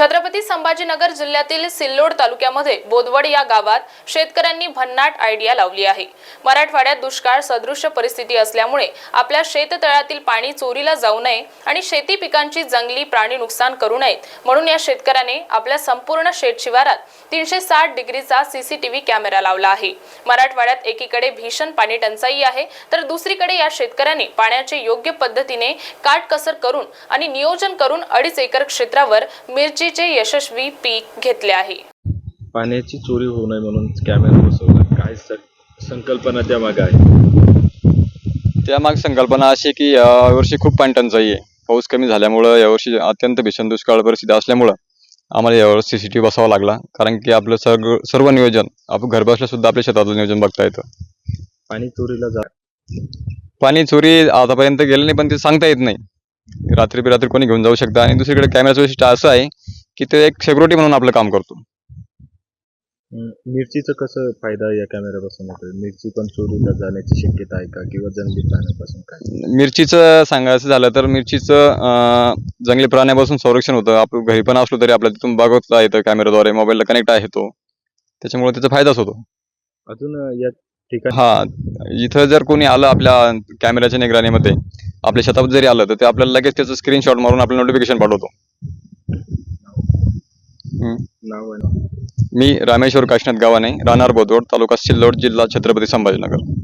छत्रपती संभाजीनगर जिल्ह्यातील सिल्लोड तालुक्यामध्ये बोदवड या गावात शेतकऱ्यांनी भन्नाट आयडिया लावली आहे. मराठवाड्यात दुष्काळ सदृश्य परिस्थिती असल्यामुळे आपल्या शेततळ्यातील पाणी चोरीला जाऊ नये आणि शेती पिकांची जंगली प्राणी नुकसान करू नयेत म्हणून या शेतकऱ्याने आपल्या संपूर्ण शेतशिवारात तीनशे साठ डिग्रीचा सीसीटीव्ही कॅमेरा लावला आहे. मराठवाड्यात एकीकडे भीषण पाणी टंचाई आहे तर दुसरीकडे या शेतकऱ्यांनी पाण्याचे योग्य पद्धतीने काटकसर करून आणि नियोजन करून अडीच एकर क्षेत्रावर मिरची मिरचीचे यशस्वी पीक घेतले आहे. पाण्याची चोरी होऊ नये म्हणून कॅमेरा बसवला. काय संकल्पना त्या मागे आहे? त्यामाग संकल्पना अशी आहे की यावर्षी खूप पाणी टंचाई आहे. पाऊस कमी झाल्यामुळं यावर्षी अत्यंत भीषण दुष्काळ परिस्थिती असल्यामुळं आम्हाला यावर सी सी टी व्ही बसावा लागला. कारण की आपलं सर्व सर्व नियोजन आपण घर बसल्या सुद्धा आपल्या शेतातलं नियोजन बघता येतं. पाणी चोरीला जा पाणी चोरी आतापर्यंत गेलं नाही पण ते सांगता येत नाही. रात्री बिरात्री कोणी घेऊन जाऊ शकतं. आणि दुसरीकडे कॅमेराचं वैशिष्ट्य असं आहे की ते एक सिक्युरिटी म्हणून आपलं काम करतो. मिरचीचं कसं फायदा या कॅमेरा बसवण्याकडे मिरची पण चोरीला जाण्याची शक्यता आहे का? किंवा जंगली प्राण्यापासून काय? मिरचीचं सांगायचं झालं तर मिरचीचं जंगली प्राण्यापासून संरक्षण होतं. आपण घरी पण असलो तरी आपल्याला तिथून बघता येतं कॅमेराद्वारे मोबाईलला कनेक्ट आहे तो. त्याच्यामुळे त्याचा फायदाच होतो. अजून या ठिकाणी हा इथं जर कोणी आलं आपल्या कॅमेऱ्याच्या निगराणीमध्ये आपल्या शेतात जरी आलं तर ते आपल्याला लगेच त्याचं स्क्रीनशॉट मारून आपल्याला नोटिफिकेशन पाठवतो. नाव आहे. मी रामेश्वर काशीनाथ गावाने राहणार बोदवड तालुका सिल्लोड जिल्हा छत्रपती संभाजीनगर.